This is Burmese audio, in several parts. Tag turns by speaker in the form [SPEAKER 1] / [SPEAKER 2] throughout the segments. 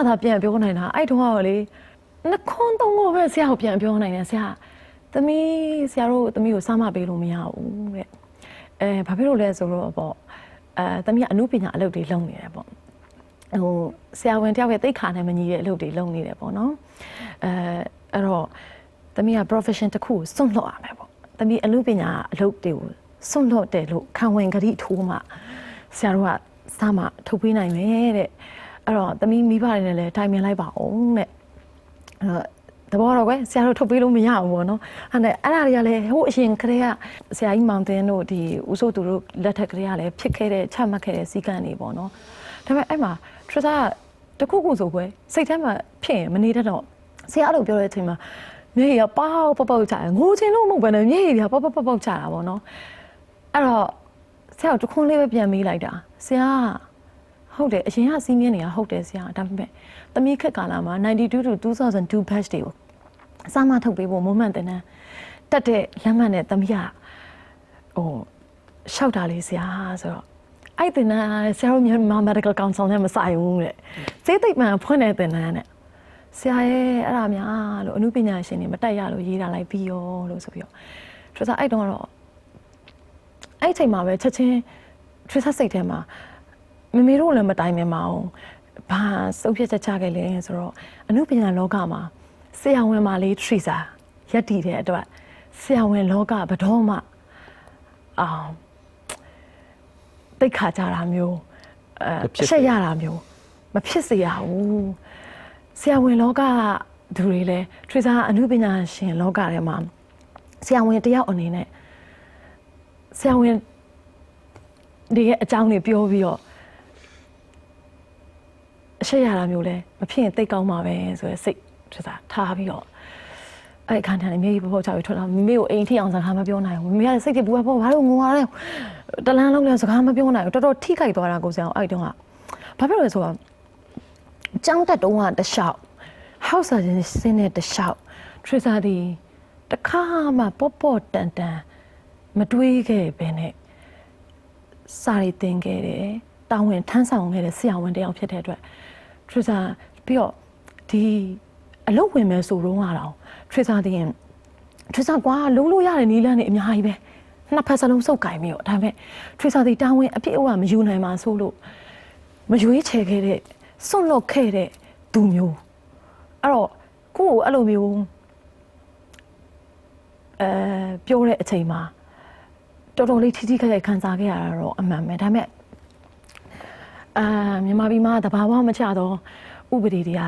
[SPEAKER 1] ဘာသာပြန်ပြောနိုင်တာအဲ့တုန်းကလေနှခွန်းသုံးခုပဲဆရာကိုပြန်ပြောနိုင်တယ်ဆရာသမီးဆရာတို့သမီးကိုစားမပေးလို့မရဘူးတဲ့အဲဘာဖြစ်လို့လဲဆိုတော့ပေါ့အဲသမီးကအမှုပညာအလုပ်တွေလုပ်နေတယ်ပေါ့ဟိုဆရာဝန်တယောက်ရဲ့တိတ်ခါနဲ့မညီတဲ့အလုပ်တွေလုပ်နေတယ်ပေါ့နော်အဲအဲ့တော့သမီးက profession တစ်ခုကိုစွန့်လွတ်ရမယ်ပေါ့သမီးအမှုပညာအလုပ်တွေကိုစွန့်လွတ်တယ်လို့ခံဝင်ကြိထိုးမှဆရာတို့ကစားမှထုတ်ပေးနိုင်မယ်တဲ့ အဲ့တော့သမီးမိဘတွေနဲ့လည်းတိုင်ပင်လိုက်ပါအောင်တဲ့အဲ့တော့တဘောတော့ကွယ်ဆရာတို့ထုတ်ပေးလို့မရဘူးပေါ့နော်အဲ့ဒါအဲ့ဒါတွေကလည်းဟိုအရင်ကတည်းကဆရာကြီးမောင်တင်တို့ဒီဦးစိုးသူတို့လက်ထက်ကတည်းကလည်းဖြစ်ခဲ့တဲ့ချမှတ်ခဲ့တဲ့စီကံတွေပေါ့နော်ဒါပေမဲ့အဲ့မှာထရစာတခုခုဆိုကွယ်စိတ်ထဲမှာဖြစ်ရင်မနေတတ်တော့ဆရာအဲ့လိုပြောတဲ့အချိန်မှာမျက်ရည်ကပေါက်ပေါက်ပေါက်ချတယ်ငိုချင်လို့မဟုတ်ဘဲနဲ့မျက်ရည်ကပေါက်ပေါက်ပေါက်ပေါက်ချတာပေါ့နော်အဲ့တော့ဆရာကတခွန်းလေးပဲပြန်မေးလိုက်တာဆရာက ဟုတ်တယ်အရင်ကစီးမြင်နေတာဟုတ်တယ်ဆရာဒါပေမဲ့သမီးခက်ကာလာမှာ92 to 2002 batch တွေကိုအစားမထုတ်ပေးဖို့ moment တင်တန်းတက်တဲ့လက်မှတ်နဲ့သမီးကဟိုရှောက်တာလေးဆရာဆိုတော့အဲ့တင်တန်းဆရာတို့မြန်မာ medical council နဲ့မဆိုင်ဘူးတဲ့စေးသိပ်မှန်ဖွင့်တဲ့တင်တန်းနဲ့ဆရာရဲ့အဲ့ဒါများလို့အမှုပညာရှင်တွေမတက်ရလို့ရေးတာလိုက်ပြီးရောလို့ဆိုပြီးတော့သူစားအဲ့တုန်းကတော့အဲ့အချိန်မှာပဲချက်ချင်းသူစားစိတ်ထဲမှာ မမေတို့လည်းမတိုင်မြင်ပါအောင်ဘာစုပ်ဖြစ်ချက်ချခဲ့လဲဆိုတော့အမှုပညာလောကမှာဆရာဝန်မာလေးထရီစာရက်တည်တဲ့အတွက်ဆရာဝန်လောကဘတော်မှအောင်တိတ်ခါကြတာမျိုးအဲ
[SPEAKER 2] မဖြစ်
[SPEAKER 1] အ
[SPEAKER 2] စေ
[SPEAKER 1] ချက်ရတာမျိုးမဖြစ်စေရဘူးဆရာဝန်လောကသူတွေလည်းထရီစာအမှုပညာရှင်လောကထဲမှာဆရာဝန်တယောက်အနေနဲ့ဆရာဝန်ဒီရဲ့အကြောင်းတွေပြောပြီးတော့ အချက်ရတာမျိုးလဲမဖြစ်ရင်တိတ်ကောင်းမှာပဲဆိုရယ်စိတ်ထရီစာထားပြီးတော့အဲ့ဒီခန်းထန်လေးမြေကြီးပေါ်ပေါ်ချပြီးထွက်လာမိမိကိုအိမ်ထိအောင်စကားမပြောနိုင်ဘူးမိမိကလည်းစိတ်တွေဘူးပေါ့ဘာလို့ငိုရလဲတလန်းလုံးလဲစကားမပြောနိုင်ဘူးတော်တော်ထိခိုက်သွားတာကိုစအောင်အဲ့ဒီတုန်းကဘာဖြစ်လို့လဲဆိုတော့ကျောင်းတက်တုန်းကတလျှောက် house surgeon စင်းတဲ့တလျှောက် tracer ဒီတခါမှပေါ့ပေါ့တန်တန်မတွေးခဲ့ပဲနဲ့စာရီတင်ခဲ့တယ် တာဝန်ထမ်းဆောင်ခဲ့တဲ့ဆရာဝန်တယောက်ဖြစ်တဲ့အတွက် tracer ပြီးတော့ဒီအလုပ်ဝင်မယ်ဆိုတော့ကတော့ tracer တင်ရင် tracer ကွာလုံးလို့ရတဲ့နီးလန်းနေအများကြီးပဲနှစ်ဖက်စလုံးစုပ်ကင်ပြီးတော့ဒါပေမဲ့ tracer ဒီတာဝန်အပြည့်အဝမယူနိုင်ပါဆိုလို့မရွေးချယ်ခဲ့တဲ့စွန့်လွတ်ခဲ့တဲ့သူမျိုးအဲ့တော့ကိုယ့်ကိုအဲ့လိုမျိုးအဲပြောတဲ့အချိန်မှာတော်တော်လေးထိထိခိုက်ခိုက်ခံစားခဲ့ရတာတော့အမှန်ပဲဒါပေမဲ့ အာမြန်မာပြည်မှာတဘာဝမချတော့ဥပဒေတွေက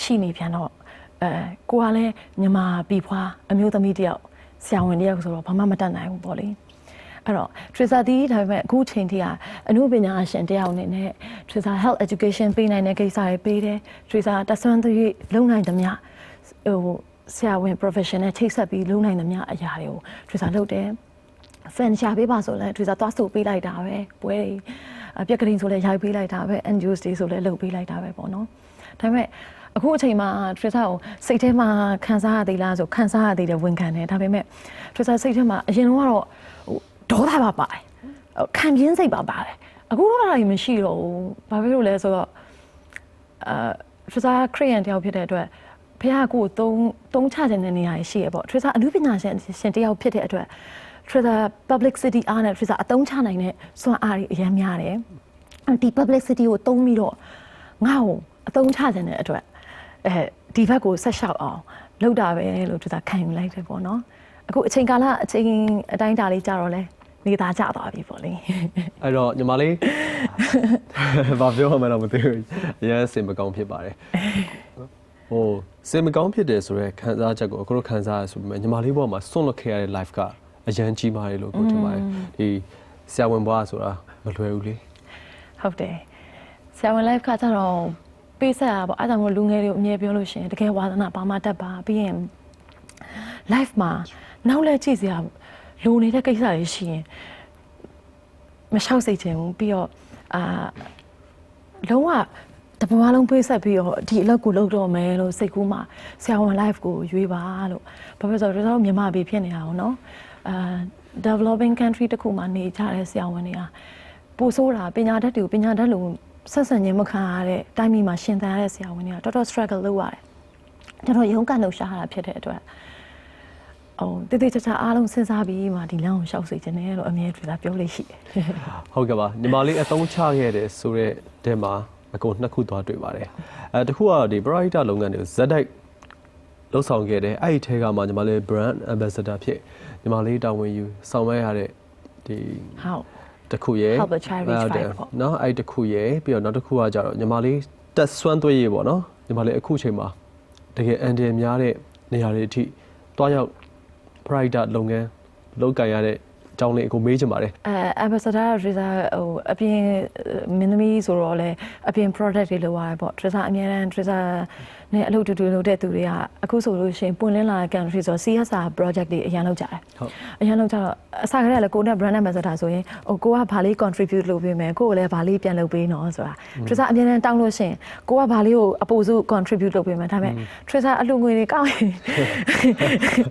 [SPEAKER 1] ရှိနေပြန်တော့အဲကိုကလည်းမြန်မာပြည်ဖွာအမျိုးသမီးတယောက်ဆရာဝန်တယောက်ဆိုတော့ဘာမှမတတ်နိုင်ဘူးပေါ့လေအဲ့တော့ Trisa ဒီဒါပေမဲ့အခုချိန်ထိကအမှုပညာရှင်တယောက်အနေနဲ့ Trisa Health Education ပေးနိုင်တဲ့ကိစ္စတွေပေးတယ် Trisa တဆွမ်းသွေးလုံနိုင်သမျှဟိုဆရာဝန် professional ချိတ်ဆက်ပြီးလုံနိုင်သမျှအရာတွေကို Trisa လုပ်တယ်ဖန်ရှာပေးပါဆိုလဲသူစားသွားဆိုပေးလိုက်တာပဲပွဲတွေအ ပြက်ကလေးဆိုလဲရိုက်ပေးလိုက်တာပဲ NGOs တွေဆိုလဲလုပ်ပေးလိုက်တာပဲပေါ့နော်ဒါပေမဲ့အခုအချိန်မှာ Twitter ကိုစိတ်ထဲမှာခံစားရသေးလားဆိုခံစားရသေးတယ်ဝန်ခံတယ်ဒါပေမဲ့ Twitter စိတ်ထဲမှာအရင်တော့ဟိုဒေါသပါပါတယ်ခံပြင်းစိတ်ပါပါတယ်အခုတော့အဲ့ဒါမရှိတော့ဘူးဘာဖြစ်လို့လဲဆိုတော့အာ Twitter ခရီးယန်တယောက်ဖြစ်တဲ့အတွက်ဖះကိုသုံးသုံးချခြင်းတဲ့နေရာရှိရပေါ့ Twitter အမှုပညာရှင်ရှင်တယောက်ဖြစ်တဲ့အတွက် Twitter publicity အားနဲ့ Twitter အသုံးချနိုင်တဲ့စွမ်းအားတွေအများများတယ်။ဒီ publicity ကိုသုံးပြီးတော့ငါ့ကိုအသုံးချခြင်းတဲ့အတွက်အဲဒီဘက်ကိုဆက်လျှောက်အောင်လုပ်တာပဲလို့ Twitter ခံယူလိုက်တယ်ပေါ့နော်။အခုအချိန်ကာလအချိန်အတိုင်းတာလေးကြာတော့လဲနေသားကြသွားပြီပေါ့လေ။
[SPEAKER 2] အဲ့တော့ညီမလေးဘာပြောမှန်းတော့မသိဘူးအရင်စင်မကောင်းဖြစ်ပါတယ်ဟိုစင်မကောင်းဖြစ်တယ်ဆိုတော့ခံစားချက်ကိုအခုတို့ခံစားရဆိုပေမဲ့ညီမလေးဘဝမှာစွန့်လွတ်ခဲ့ရတဲ့ life က အရန်ကြီးမားတယ်လို့ကိုထင်ပါတယ်ဒီဆရာဝန်ဘဝဆိုတာမလွယ်ဘူးလေ
[SPEAKER 1] ဟုတ်တယ်ဆရာဝန် live ကကြတော့ပေးဆက်ရပါအဲ့ဒါမို့လူငယ်တွေကိုအမြဲပြောလို့ရှိရင်တကယ်ဝါသနာပါမတတ်ပါပြီးရင် live မှာနောက်လဲကြည့်စရာလိုနေတဲ့ကိစ္စတွေရှိရင်မလျှောက်စိတ်ချင်ဘူးပြီးတော့အာလုံးဝတပမားလုံးပေးဆက်ပြီးတော့ဒီအလုပ်ကိုလုပ်တော့မယ်လို့စိတ်ကူးမှာဆရာဝန် live ကိုရွေးပါလို့ဘာဖြစ်လို့လဲဆိုတော့မြန်မာပြည်ဖြစ်နေတာကိုနော် အာ developing country တခုမှာနေကြတဲ့ဆရာဝန်တွေကပိုဆိုးတာပညာတတ်တွေကိုပညာတတ်လို့ဆက်ဆံခြင်းမခံရတဲ့တိုင်းပြည်မှာရှင်သန်ရတဲ့ဆရာဝန်တွေကတော်တော် struggle လုပ်ရတယ်ကျွန်တော်ရုန်းကန်လှူရှားရတာဖြစ်တဲ့အတွက်အော်တိတိကျကျအားလုံးစဉ်းစားပြီးမှဒီလမ်းကိုရှောက်စေခြင်းနဲ့လို့အမြဲတမ်းပြောလို့ရှိတယ်
[SPEAKER 2] ဟုတ်ကဲ့ပါညီမလေးအသုံးချခဲ့တယ်ဆိုတဲ့တဲမှာအကုန်နှစ်ခုသွားတွေ့ပါတယ်အဲတစ်ခုကတော့ဒီ bright လုပ်ငန်းတွေကိုဇက်တိုက်လှုပ်ဆောင်ခဲ့တယ်အဲ့ဒီထဲကမှညီမလေး brand ambassador ဖြစ် မြန်မာလေးတာဝန်ယူဆောင်ရွက်ရတဲ့ဒီ
[SPEAKER 1] ဟုတ်
[SPEAKER 2] တစ်ခုရယ်
[SPEAKER 1] Help a child reach
[SPEAKER 2] ဟုတ်တယ်
[SPEAKER 1] five ပေါ့
[SPEAKER 2] နော်အဲ့ဒီတစ်ခုရယ်ပြီးတော့နောက်တစ်ခုကကြတော့ညီမလေးတက်ဆွမ်းသွေးရည်ပေါ့နော်ညီမလေးအခုချိန်မှာတကယ်အန်တရယ်များတဲ့နေရာတွေအထိတွားရောက် pride လုပ်ငန်းလုပ်ကင်ရတဲ့ အကြောင်းလေးအကိုမေးချင်ပါတယ်
[SPEAKER 1] အဲ ambassador Trisa ဟိုအပြင်မင်းသမီးဆိုတော့လေအပြင် product တွေလောက်ရတယ်ပေါ့ Trisa အများတန်း Trisa နဲ့အလုပ်တူတူလုပ်တဲ့သူတွေကအခုဆိုလို့ရှိရင်ပွင့်လင်းလာတဲ့ country ဆိုတော့ CSR project တွေအရင်လုပ်ကြတယ်
[SPEAKER 2] ဟုတ်
[SPEAKER 1] အရင်လောက်ကျတော့အစားကလေးကလည်းကိုနဲ့ brand ambassador ဆိုရင်ဟိုကိုကဘာလေး contribute လုပ်ပေးမယ်ကိုကလည်းဘာလေးပြန်လုပ်ပေးနော်ဆိုတာ Trisa အမြဲတမ်းတောင်းလို့ရှိရင်ကိုကဘာလေးကိုအပိုစု contribute လုပ်ပေးမယ်ဒါပေမဲ့ Trisa အလူငွေတွေကောက်ရင်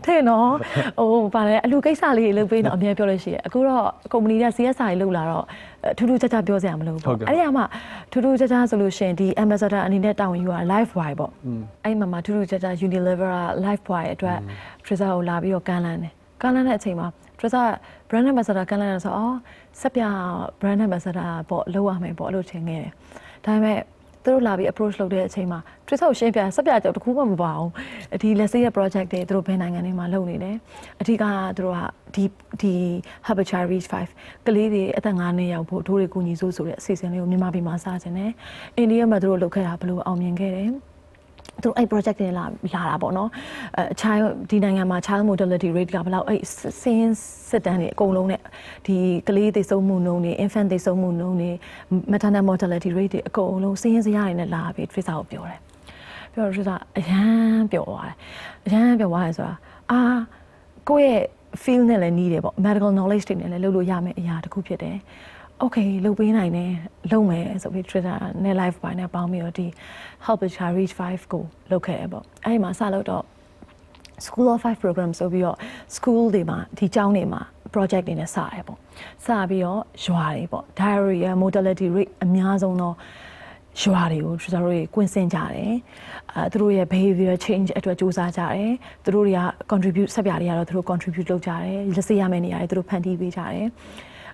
[SPEAKER 1] တဲ့နော်ဟိုဗာလဲအလူကိစ္စလေးတွေလုပ်ပေးနော်အမြဲပြောလို့ရှိရအခုတော့ company က CSR တွေလုပ်လာတော့ထူးထူးခြားခြားပြောစရာမလို
[SPEAKER 2] ဟုတ်
[SPEAKER 1] ဘူး
[SPEAKER 2] ကဲ့
[SPEAKER 1] အဲ့ဒီကမှထူးထူးခြားခြားဆိုလို့ရှိရင်ဒီ ambassador အနေနဲ့တာဝန်ယူရ live wire ပေါ့အဲ့မှာမှထူးထူးခြားခြား Unilever က live wire အတွက် Trisa ကိုလာပြီးတော့ကမ်းလှမ်းတယ်ကမ်းလှမ်းတဲ့အချိန်မှာ Trisa brand ambassador ကမ်းလှမ်းတယ်ဆိုတော့အော်စက်ပြ brand ambassador ပေါ့လောက်ရမယ်ပေါ့အဲ့လိုထင်ခဲ့တယ်ဒါပေမဲ့ သူတို့လာပြီး approach လုပ်တဲ့အချိန်မှာ Trisa ကိုရှင်းပြစက်ပြကြောက်တခုမှမပါအောင်ဒီ let's say ရဲ့ project တွေသူတို့ဘယ်နိုင်ငံတွေမှာလုပ်နေတယ်အဓိကသူတို့ကဒီဒီ Habitat Reach 5ကလေးတွေအသက်9နှစ်ရောက်ဖို့တို့တွေကိုညီစိုးဆိုတဲ့အစီအစဉ်လေးကိုမြန်မာပြည်မှာစတင်တယ်အိန္ဒိယမှာသူတို့လုပ်ခဲ့တာဘယ်လိုအောင်မြင်ခဲ့တယ် သူတို့အဲ့ project တွေလာလာတာပေါ့နော်အဲ child ဒီနိုင်ငံမှာ child mortality rate ကဘယ်လောက်အဲ့စင်းစစ်တမ်းတွေအကုန်လုံးနဲ့ဒီကလေးသေဆုံးမှုနှုန်းတွေ infant သေဆုံးမှုနှုန်းတွေ maternal mortality rate တွေအကုန်လုံးစင်းစရာတွေနဲ့လာပြီး Twitter ကိုပြောတယ်ပြောတော့ Twitter အရန်ပြောသွားတယ်အရန်ပြောသွားတယ်ဆိုတာအာကိုယ့်ရဲ့ field နဲ့လည်းနီးတယ်ပေါ့ medical knowledge တွေနဲ့လည်းလုပ်လို့ရမယ့်အရာတစ်ခုဖြစ်တယ် okay လုပ်ပေးနိုင်တယ်လုပ်မယ်ဆိုပြီး Twitter နဲ့ live ပိုင်းနဲ့ပေါင်းပြီးတော့ဒီ help the child reach 5ကိုလုပ်ခဲ့တယ်ပေါ့အဲ့ဒီမှာစလုပ်တော့ school of five program ဆိုပြီးတော့ school တွေမှာဒီကျောင်းတွေမှာ project တွေနဲ့စရတယ်ပေါ့စပြီးတော့ရွာတွေပေါ့ diarrhea mortality rate အများဆုံးတော့ရွာတွေကိုကျွန်တော်တို့တွေကွင်းစင်ကြတယ်အဲသူတို့ရဲ့ behavior change အတွက်စူးစမ်းကြတယ်သူတို့တွေက contribute ဆက်ပြတွေကတော့သူတို့ contribute လုပ်ကြတယ်လက်စေရမယ့်နေရာတွေသူတို့ဖန်တီးပေးကြတယ်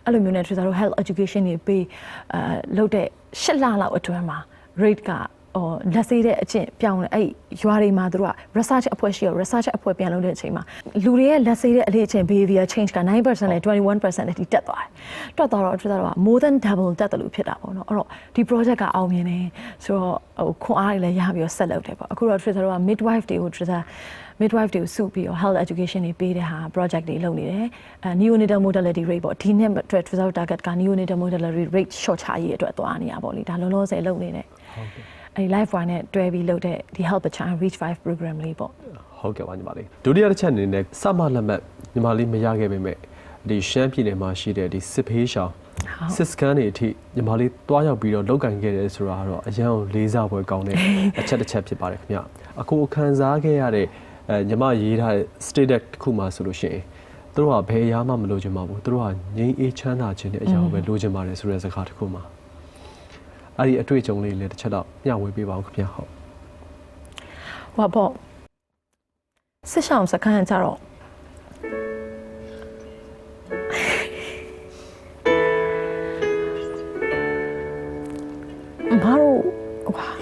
[SPEAKER 1] အဲ့လိုမျိုးနဲ့ကျွန်တော်တို့ health education တွေပေးအဲလုပ်တဲ့၈လလောက်အတွင်းမှာ rate က ဟိုလက်စေးတဲ့အကျင့်ပြောင်းလဲအဲ့ရွာတွေမှာတို့က research အဖွဲ့ရှိရော research အဖွဲ့ပြန်လုပ်တဲ့အချိန်မှာလူတွေရဲ့လက်စေးတဲ့အလေးအကျင့် behavior change က9%နဲ့21%နဲ့ဒီတက်သွားတယ်။တက်သွားတော့တက်သွားတော့ more than double တက်တယ်လို့ဖြစ်တာပေါ့နော်။အဲ့တော့ဒီ project ကအောင်မြင်တယ်ဆိုတော့ဟိုခွန်အားတွေလည်းရပြီးတော့ဆက်လုပ်တယ်ပေါ့။အခုတော့ Twitter က midwife တွေကို Twitter midwife တွေကိုစုပြီးတော့ health education တွေပေးတဲ့ဟာ project တွေလုပ်နေတယ်။အဲ neonatal mortality rate ပေါ့ဒီနှစ်အတွက် Twitter target က neonatal mortality rate short ချရေးအတွက်သွားနေရပါလိဒါလုံးလုံးဆယ်လုပ်နေတယ်။ဟုတ်ကဲ့ အဲဒီ live wire နဲ့တွဲပြီးလုပ်တဲ့ဒီ help the child reach 5 program လေးပေါ့
[SPEAKER 2] ဟုတ်ကဲ့ပါညီမလေးဒုတိယတစ်ချက်အနေနဲ့စမလက်မှတ်ညီမလေးမရခဲ့ပေမဲ့ဒီရှမ်းပြည်နယ်မှာရှိတဲ့ဒီစစ်ဖေးရှောင်း
[SPEAKER 1] ဟုတ်
[SPEAKER 2] စစ်စကန်တွေအထိညီမလေးတွားရောက်ပြီးတော့လောက်ကင်ခဲ့တယ်ဆိုတာကတော့အရန်ကိုလေးစားပွဲကောင်းတဲ့အချက်တစ်ချက်ဖြစ်ပါတယ်ခင်ဗျအခုခံစားခဲ့ရတဲ့အဲညီမရေးထားတဲ့ state တစ်ခုမှဆိုလို့ရှိရင်သူတို့ကဘယ်အရာမှမလိုချင်ပါဘူးသူတို့ကငြိမ်းအေးချမ်းသာခြင်းတဲ့အရာကိုပဲလိုချင်ပါတယ်ဆိုတဲ့စကားတစ်ခုမှ အဲ့ဒီအတွေ့အကြုံလေးလည်းတစ်ချက်တော့မျှဝေပေးပါဦးခင်ဗျာဟုတ်
[SPEAKER 1] ဟောပေါ့စစ်ဆောင်စခန်းကြတော့မတို့ဟွာ